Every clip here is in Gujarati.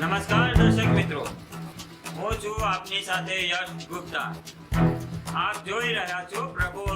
નમસ્કાર દર્શક મિત્રો. હું છું આપની સાથે યશ ગુપ્તા. આપ જોઈ રહ્યા છો પ્રભુ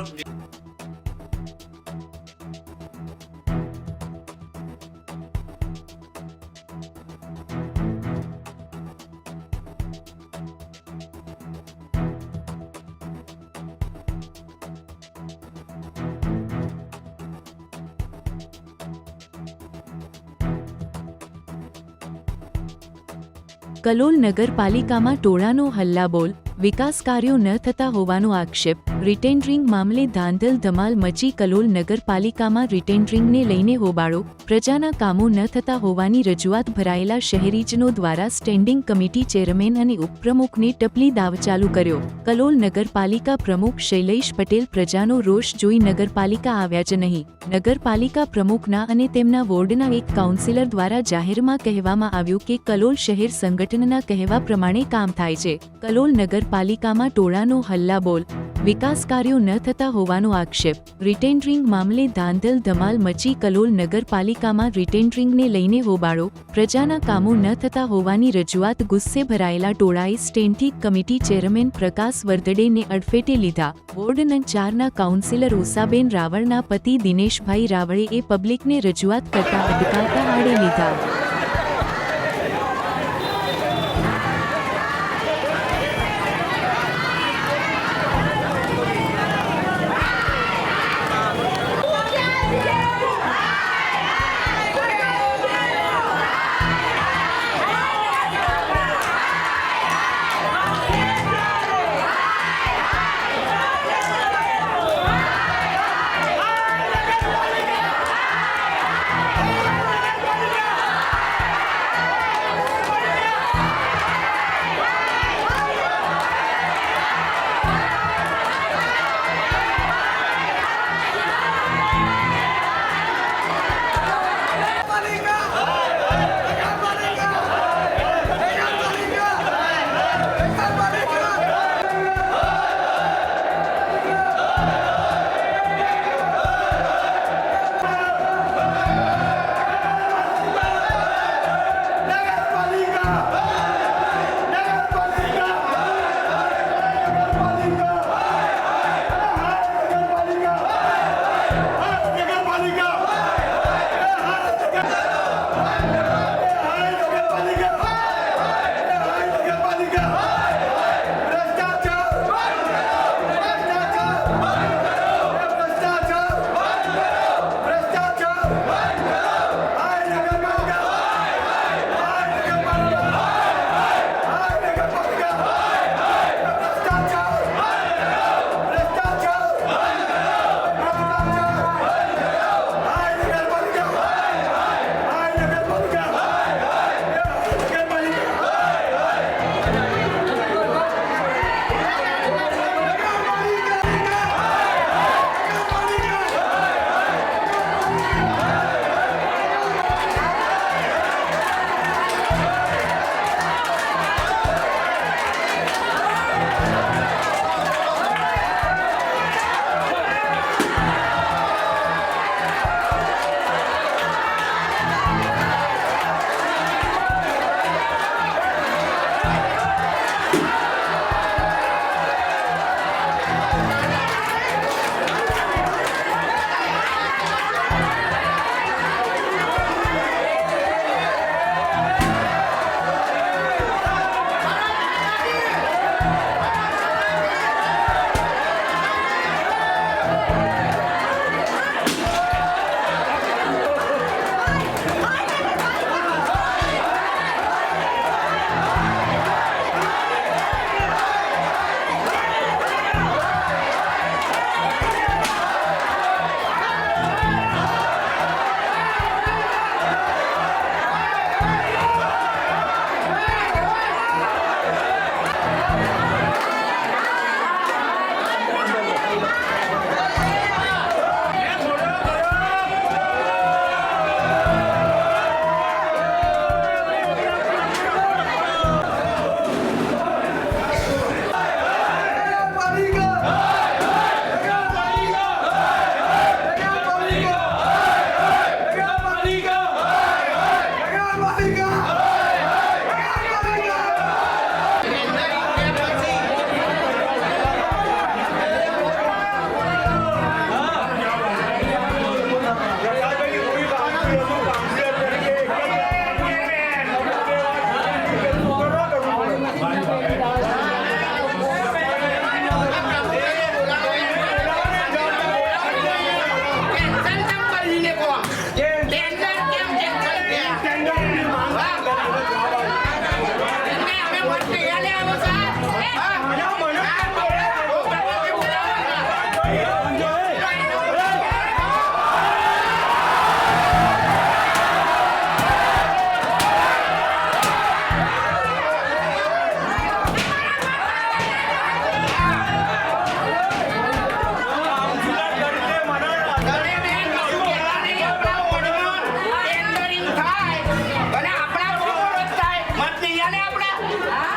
કલોલ નગરપાલિકામાં ટોળાનો હલ્લાબોલ વિકાસ કાર્યો ન થતા હોવાનો આક્ષેપ રિટેન્ડરિંગ મામલે ધાંધલ ધમાલ મચી કલોલ નગરપાલિકામાં રિટેન્ડરિંગને લઈને હોબાળો. પ્રજાના કામો ન થતા હોવાની રજૂઆત ભરાયેલા શહેરીજનો દ્વારા સ્ટેન્ડિંગ કમિટી ચેરમેન અને ઉપપ્રમુખને ટપલી દાવ ચાલુ કર્યો. કલોલ નગરપાલિકા પ્રમુખ શૈલેષ પટેલ પ્રજાનો રોષ જોઈ નગરપાલિકા આવ્યા જ નહીં. નગરપાલિકા પ્રમુખના અને તેમના વોર્ડના એક કાઉન્સિલર દ્વારા જાહેરમાં કહેવામાં આવ્યું કે કલોલ શહેર સંગઠનના કહેવા પ્રમાણે કામ થાય છે. કલોલ નગરપાલિકામાં ટોળાનો હલ્લાબોલ. વિકાસ કાર્યો ન થતા હોવાનો આક્ષેપ. રિટેન્ડરિંગ મામલે ધાંધલ ધમાલ મચી કલોલ નગરપાલિકામાં રિટેન્ડરિંગને લઈને હોબાળો. પ્રજાના કામો ન થતા હોવાની રજૂઆત ગુસ્સે ભરાયેલા ટોળાએ સ્ટેન્ટિક કમિટી ચેરમેન પ્રકાશ વર્દડેને અડફેટે લીધા. વોર્ડ નં ચારના કાઉન્સિલર ઉષાબેન રાવળના પતિ દિનેશભાઈ રાવળે એ પબ્લિકને રજૂઆત કરતા અટકાવતા આડે લીધા. आले आपला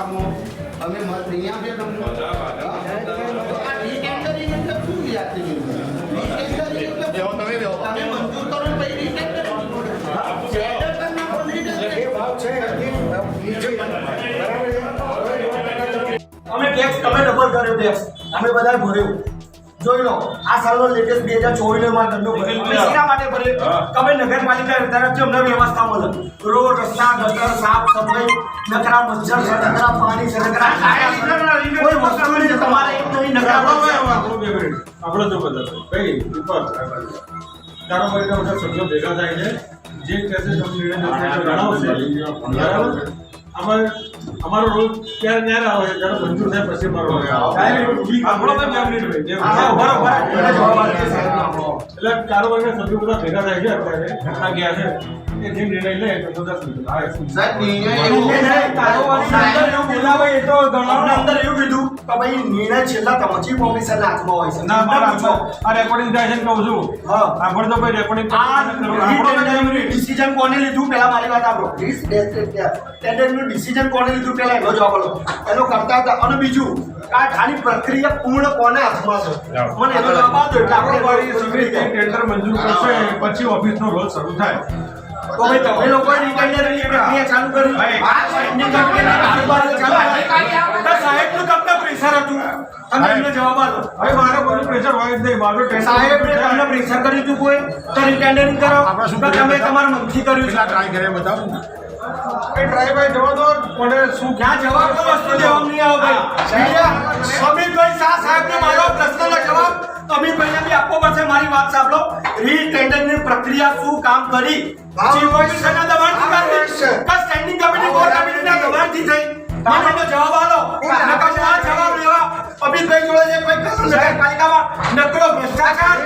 ભાવ અમે નીચે બરાબર છે? અમે ટેક્સ તમે ડબલ કર્યો ટેક્સ અમે બધા ભર્યો. જોઈ લો આ સાલનો લેટેસ્ટ બે હજાર ચોવીસમાં ધંધો અમે માટે ભર્યો તમે નગરપાલિકા તરફથી અમને વ્યવસ્થા મળે રોડ રસ્તા ગટર સાફ સફાઈ નકરા મચ્છર છે નકરા પાણી છે. કોઈ વસ્તુ નહીં તમારે એક નહીં નકરા આપણે તો બધા કઈ ઉપર કારોબારીના બધા સભ્યો ભેગા થાય છે જે કહેશે તમે નિર્ણય જણાવશે બરાબર આમાં અમારો રોલ ક્યારે ક્યારે આવે છે જ્યારે મંજૂર થાય પછી મારો. એટલે કારોબારીના સભ્યો બધા ભેગા થાય છે અત્યારે. ઘટના ગયા છે. એ જે નિર્ણય લે તો. સાહેબ નિર્ણય એવો બોલાવે એ તો અંદર એવું કીધું કે ભાઈ નિર્ણય છેલ્લા તમારા ચીફ ઓફિસરના હાથમાં હોય છે. ના મારા. આ રેકોર્ડિંગ થાય છે કહું છું. હા. સાંભળતો ભાઈ રેકોર્ડિંગ આ ડિસિઝન કોને લીધું? પહેલા મારી વાત સાંભળો. ટેન્ડરનું ડિસિઝન કોને લીધું? પહેલા એનો જવાબ આપો. એનો કરતા હતા. અને બીજું આ ખાલી પ્રક્રિયા પૂર્ણ કોને હાથમાં છે? મને એનો જવાબ આપો એટલે આપણે કારોબારી બળી ટેન્ડર મંજૂર કરશે પછી ઓફિસનો રોલ શરૂ થાય. તો ભાઈ તમે લોકોએ રિટેન્ડરની પ્રક્રિયા ચાલુ કરી. આ ચાલુ કરી. તો સાહેબનું તમને પ્રેશર હતું તમે એમને જવાબ આપો. હવે મારે કોઈ પ્રેશર હોય જ નહીં. મારું ટેન્ડર સાહેબે તમને પ્રેશર કર્યું હતું કોઈ તો રિટેન્ડરિંગ કરો. આપણે શું તમે તમારું મનથી કર્યું છે. ટ્રાય કર્યા બતાવો. ને. એ ટ્રાય ભાઈ જવા દો. મને શું ક્યાં જવાબ તો વસ્તુ જવાબ નહીં આવો ભાઈ? અમિતભાઈ શાહ સાહેબને મારો પ્રશ્નનો જવાબ. અમિતભાઈને બી આપવો પડશે મારી વાત સાંભળો. રીટેન્ડરની પ્રક્રિયા શું કામ કરી? ચીફ ઓફિસરના દબાણથી કરી. સ્ટેન્ડિંગ કમિટી કોર કમિટીના દબાણથી થઈ. મને જવાબ આલો. નકર આ જવાબ લેવા. અમિતભાઈ જોડે જે કોઈ કશું નગરપાલિકામાં નકરો ભ્રષ્ટાચાર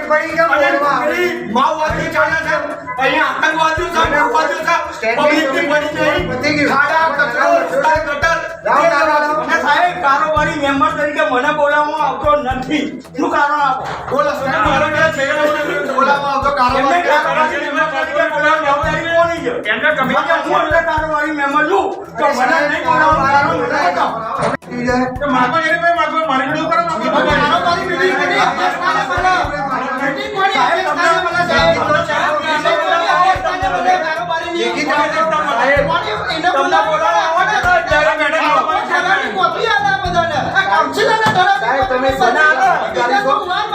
અને નકરી માઓવાદી ચાલે છે. અહીંયા આતંકવાદીઓ છે માઓવાદીઓ છે. પબ્લિકની પડી નહીં ખાડા કચરો રસ્તા ગટર. અને સાહેબ કારોબારી મેમ્બર તરીકે મને બોલાવવામાં આવતો નથી. શું કારણ આપો? બોલો બોલાવવામાં આવતો કારોબારી મેમ્બર તરીકે બોલાવવાની જવાબદારી કોની છે કેન્દ્ર કમિટી હું અંદર કારોબારી મેમ્બર છું તો મને નહીં બોલાવવાનું કારણ મને બતાવો તો માગો એને ભાઈ માગો મારી જોડે કરો માગો. કારોબારી meeting કરી, અધ્યક્ષતાને બોલાવો. meeting કરી, અધ્યક્ષતાને બોલાવો. સાહેબ, તમને બોલાવો, તમને બોલાવો, કારોબારી meeting કરી. સાહેબ, તમને બોલાવો, આવો સાહેબ, તમે.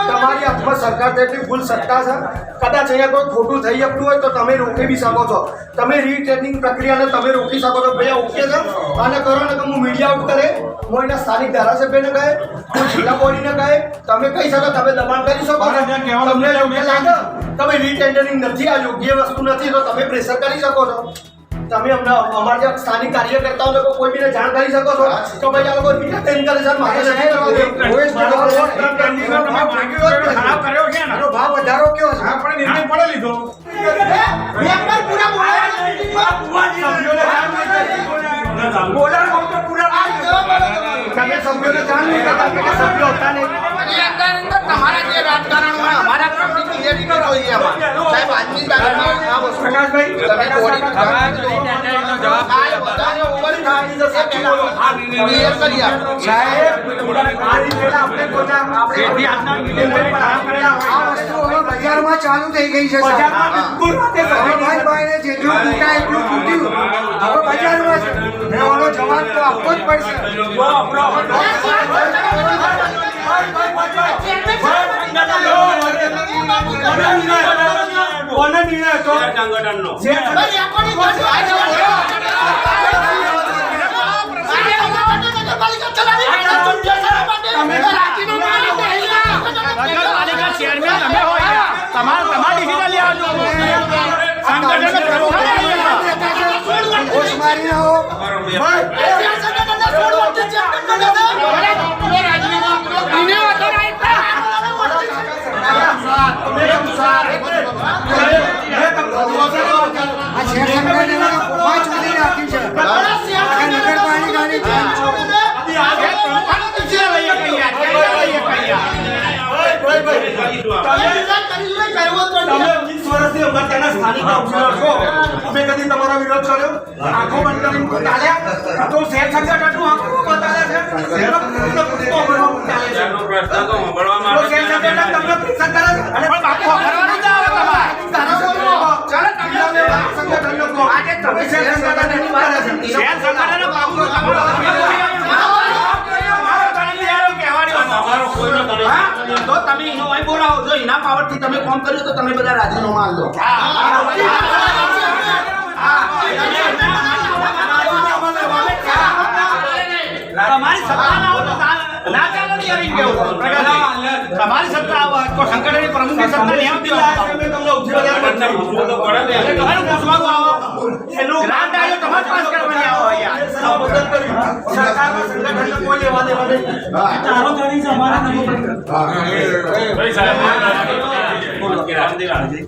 તમારી હાથમાં સરકાર જેટલી ફૂલ સત્તા છે કદાચ અહીંયા કોઈ ખોટું થઈ શકતું હોય તો તમે રોકી બી શકો છો. તમે રીટ્રેનિંગ પ્રક્રિયાને તમે રોકી શકો છો. ભાઈ ઓકે છે? આને કરો ને તો હું મીડિયા આઉટ કરે. હું એના સ્થાનિક ધારાસભ્યને કહે હું જિલ્લા બોડીને કહે. તમે કહી શકો તમે દબાણ કરી શકો તમને લાગે? તમે રીટેન્ડરિંગ નથી આ યોગ્ય વસ્તુ નથી તો તમે પ્રેશર કરી શકો છો. તમે અમને અમારા જે સ્થાનિક કાર્યકર્તાઓ લોકો કોઈ બીને જાણ કરી શકો છો? કે ભાઈ આ લોકો રીટેન્ડ કરે છે મારે નહીં તમે ખરાબ કર્યો છે. ને ભાવ વધારો કયો છે? આપણે નિર્ણય પડે લીધો? તમે સભ્યોને જાણ નહીં કરતા કે સભ્યો હતા નહીં. તમારા જે રાજકારણમાં અમારા તરફથી ક્લિયરી ન જોઈએ આમાં. સાહેબ આજની તારીખમાં આ વસ્તુ પ્રકાશભાઈ? તમે બોડી આ બધાને over થાય. એ પહેલા clear કરી આપો. સાહેબ આ રીતે આપણે કોના આપણે આ વસ્તુ હવે બજારમાં ચાલુ થઈ ગઈ છે બજારમાં બિલકુલ ભાઈ ભાઈને જેટલું તૂટાય એટલું તૂટ્યું. હવે બજારમાં છે. ને ઓનો જવાબ તો આપવો જ પડશે. કોને નિર્ણય હતો સંગઠનનો સંગઠન પ્રમુખ போட்டு ત્યાંના સ્થાનિક કાઉન્સિલર છો. અમે કદી તમારો વિરોધ કર્યો? આંખો બંધ કરીને ચાલ્યા? આ તો શહેર સંગઠનનું આખું બતાવ્યા છે? શહેરનો પૂરો પૂરો અમલમાં ચાલે છે. તો સાંભળવામાં તો આવે શહેર છે. સંગઠન તમને પ્રેશર કરે છે. અને બાપુ ખબરવાનું જ આવે તમારે. તારા બોલો. ચાલો તમે. અમને વાત આજે તમે શેર સંગઠન એની વાત કરે. છે. શહેર સંગઠનનો બાપુ તમારો અમારો કોઈનો હા? તો તમે એનો અહીં બોલાવો જો એના પાવરથી તમે કોમ કર્યું તો તમે બધા રાજીનામું આલ દો તમારી સત્તા ના હોય તો તમારી સત્તા આવે તો સંગઠનની પ્રમુખની સત્તા નિયમ આવતી હોય. તમને છે,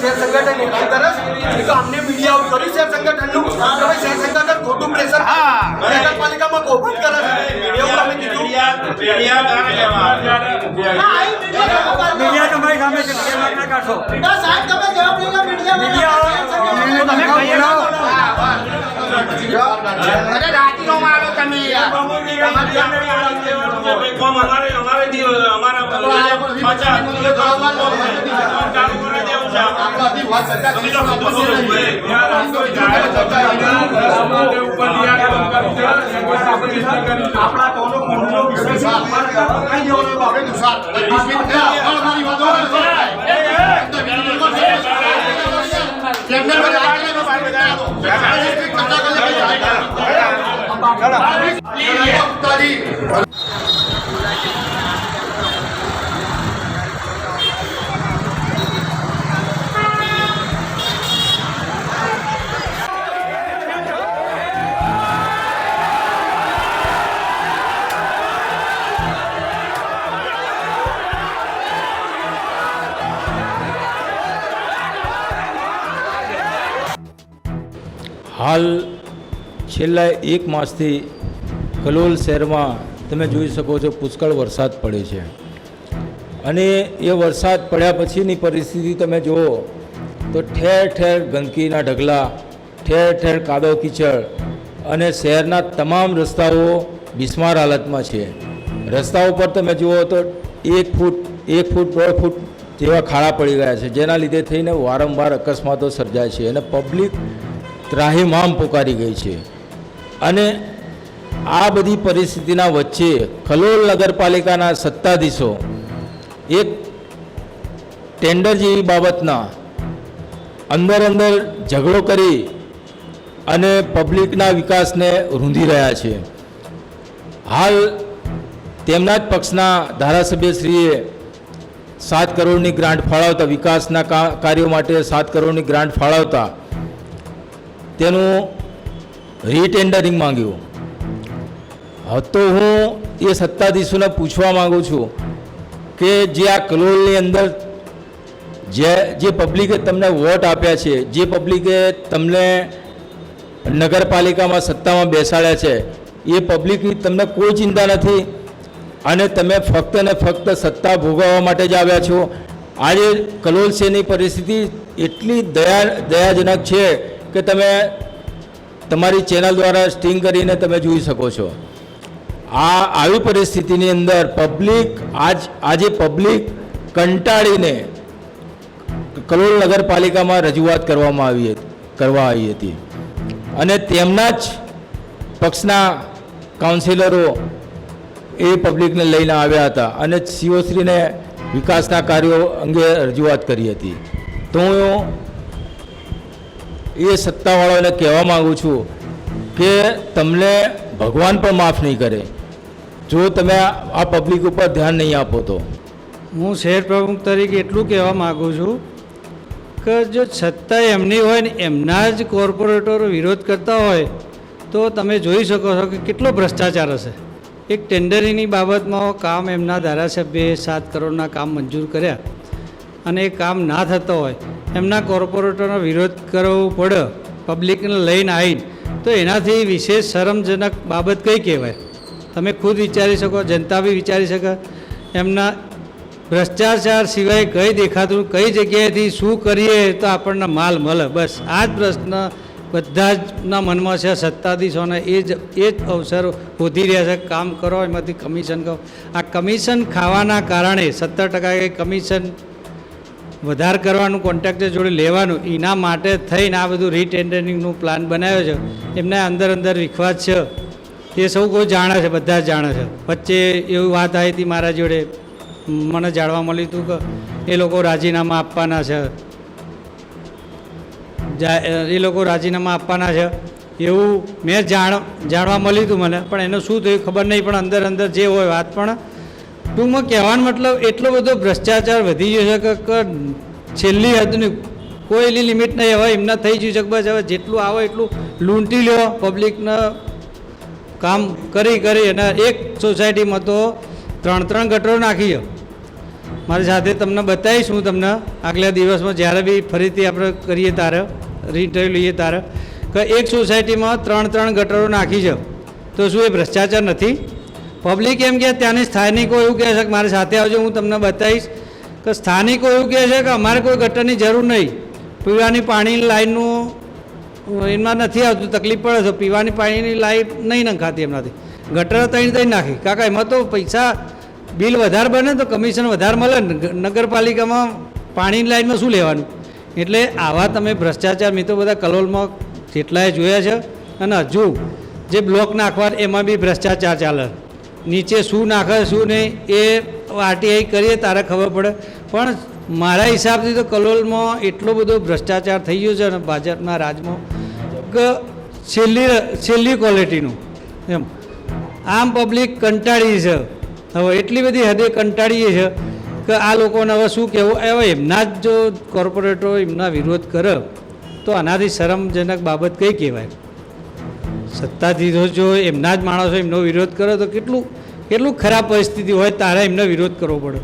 શેર સંગઠન એટલું કરે છે કે આમને મીડિયા આઉટ કર્યું શેર સંગઠનનું. કે ભાઈ શેર સંગઠન ખોટું પ્રેશર નગરપાલિકામાં કૌભાંડ કરે એવું તમે કીધું. પેઢિયા ગાને લેવા. આવ્યા. મીડિયા તમારી સામે છે મીડિયા ના કાઢશો. સાહેબ તમે જવાબ લઈ લો મીડિયા તમે આલો તમે યાર ભાઈ, કોમ અમારે અમારે દી- અમારા પાછા ચાલુ કરી દેવું હાલ છેલ્લા એક માસથી કલોલ શહેરમાં તમે જોઈ શકો છો પુષ્કળ વરસાદ પડે છે. અને એ વરસાદ પડ્યા પછીની પરિસ્થિતિ તમે જુઓ તો ઠેર ઠેર ગંદકીના ઢગલા, ઠેર ઠેર કાદવ કીચડ અને શહેરના તમામ રસ્તાઓ બિસ્માર હાલતમાં છે. રસ્તા ઉપર તમે જુઓ તો એક ફૂટ એક ફૂટ, દોઢ ફૂટ જેવા ખાડા પડી ગયા છે, જેના લીધે થઈને વારંવાર અકસ્માતો સર્જાય છે અને પબ્લિક ત્રાહિમામ પોકારી ગઈ છે. અને આ બધી પરિસ્થિતિના વચ્ચે ખલોલ નગરપાલિકાના સત્તાધીશો એક ટેન્ડર જેવી બાબતના અંદર અંદર ઝઘડો કરી અને પબ્લિકના વિકાસને રૂંધી રહ્યા છે. હાલ તેમના જ પક્ષના ધારાસભ્યશ્રીએ સાત કરોડની ગ્રાન્ટ ફાળવતા વિકાસના કાર્યો માટે સાત કરોડની ગ્રાન્ટ ફાળવતા તેનું રીટેન્ડરિંગ માંગ્યું. તો હું એ સત્તાધીશોને પૂછવા માંગુ છું કે જે આ કલોલની અંદર જે જે પબ્લિકે તમને વોટ આપ્યા છે, જે પબ્લિકે તમને નગરપાલિકામાં સત્તામાં બેસાડ્યા છે, એ પબ્લિકની તમને કોઈ ચિંતા નથી? અને તમે ફક્ત ને ફક્ત સત્તા ભોગવવા માટે જ આવ્યા છો? આજે કલોલ શહેરની પરિસ્થિતિ એટલી દયા, દયાજનક છે કે તમે તમારી ચેનલ દ્વારા સ્ટિંગ કરીને તમે જોઈ શકો છો. આ આવી પરિસ્થિતિની અંદર પબ્લિક આજ, આજે પબ્લિક કંટાળીને કલોલ નગરપાલિકામાં રજૂઆત કરવામાં આવી કરવા આવી હતી. અને તેમના જ પક્ષના કાઉન્સિલરો એ પબ્લિકને લઈને આવ્યા હતા અને સીઓશ્રીને વિકાસના કાર્યો અંગે રજૂઆત કરી હતી. તો હું એ સત્તાવાળાઓને કહેવા માગું છું કે તમને ભગવાન પણ માફ નહીં કરે. જો તમે આ પબ્લિક ઉપર ધ્યાન નહીં આપો તો. હું શહેર પ્રમુખ તરીકે એટલું કહેવા માગું છું કે જો સત્તા એમની હોય ને એમના જ કોર્પોરેટરો વિરોધ કરતા હોય, તો તમે જોઈ શકો છો કે કેટલો ભ્રષ્ટાચાર હશે. એક ટેન્ડરિંગની બાબતમાં કામ એમના ધારાસભ્યએ સાત કરોડના કામ મંજૂર કર્યા અને એ કામ ના થતો હોય એમના કોર્પોરેટરનો વિરોધ કરવો પડે, પબ્લિકને લઈને આવીને. તો એનાથી વિશેષ શરમજનક બાબત કઈ કહેવાય? તમે ખુદ વિચારી શકો, જનતા બી વિચારી શકે. એમના ભ્રષ્ટાચાર સિવાય કઈ દેખાતું કઈ જગ્યાએથી શું કરીએ તો આપણને માલ મળે. બસ, આ જ પ્રશ્ન બધા જના મનમાં છે, સત્તાધીશોને. એ જ એ જ અવસર વધી રહ્યા છે. કામ કરો, એમાંથી કમિશન કરો. આ કમિશન ખાવાના કારણે સત્તર ટકા કમિશન વધાર કરવાનું કોન્ટ્રાક્ટર જોડે લેવાનું, એના માટે થઈને આ બધું રીટેન્ડરિંગનું પ્લાન બનાવ્યો છે. એમને અંદર અંદર વિખવાદ છે. એ સૌ કોઈ જાણે છે, બધા જ જાણે છે. વચ્ચે એવી વાત આવી હતી મારા જોડે. મને જાણવા મળ્યું હતું કે એ લોકો રાજીનામા આપવાના છે. એ લોકો રાજીનામા આપવાના છે. એવું મેં જાણ, જાણવા મળ્યું હતું મને, પણ એનું શું થયું ખબર નહીં, પણ અંદર અંદર જે હોય વાત પણ ટૂંકમાં કહેવાનો મતલબ એટલો બધો ભ્રષ્ટાચાર વધી ગયો છે કે- છેલ્લી હદની કોઈ લિમિટ નહીં, હવે એમના થઈ ગયું છે બસ, હવે જેટલું આવે એટલું લૂંટી લ્યો પબ્લિકને કામ કરી કરી અને એક સોસાયટીમાં તો ત્રણ ત્રણ ગટરો નાખી મારી સાથે તમને બતાવીશ હું તમને આગલા દિવસમાં જ્યારે બી ફરીથી આપણે કરીએ તારે રિન્ટરવ્યુ લઈએ તારે, કે એક સોસાયટીમાં ત્રણ ત્રણ ગટરો નાખી છે. તો શું એ ભ્રષ્ટાચાર નથી? પબ્લિક એમ કે ત્યાંની સ્થાનિકો એવું કહે છે કે મારી સાથે આવજો, હું તમને બતાવીશ. કે સ્થાનિકો એવું કહે છે કે અમારે કોઈ ગટરની જરૂર નહીં. પીવાની પાણીની લાઇનનું એમાં નથી આવતું, તકલીફ પડે છે. પીવાની પાણીની લાઇન નહીં નંખાતી એમનાથી. ગટર ત્રણ ત્રણ નાખી. કાકા, એમાં તો પૈસા, બિલ વધારે બને તો કમિશન વધારે મળે. ને, નગરપાલિકામાં પાણીની લાઈનમાં શું લેવાનું? એટલે આવા તમે ભ્રષ્ટાચાર મિત્રો બધા કલોલમાં જેટલાએ જોયા છે. અને હજુ જે બ્લોક નાખવા, એમાં બી ભ્રષ્ટાચાર ચાલે. નીચે શું નાખે, શું નહીં, એ આરટીઆઈ કરીએ, તારે ખબર પડે. પણ મારા હિસાબથી તો કલોલમાં એટલો બધો ભ્રષ્ટાચાર થઈ ગયો છે ને ભાજપના રાજમાં કે છેલ્લી છેલ્લી ક્વોલિટીનું એમ. આમ પબ્લિક કંટાળી છે. હવે એટલી બધી હદે કંટાળીએ છે કે આ લોકોને હવે શું કહેવું? હવે એમના જ જો કોર્પોરેટરો એમના વિરોધ કરે, તો આનાથી શરમજનક બાબત કઈ કહેવાય? સત્તાધીશો જો એમના જ માણસો એમનો વિરોધ કરે તો કેટલું કેટલું ખરાબ પરિસ્થિતિ હોય, તારે એમનો વિરોધ કરવો પડે.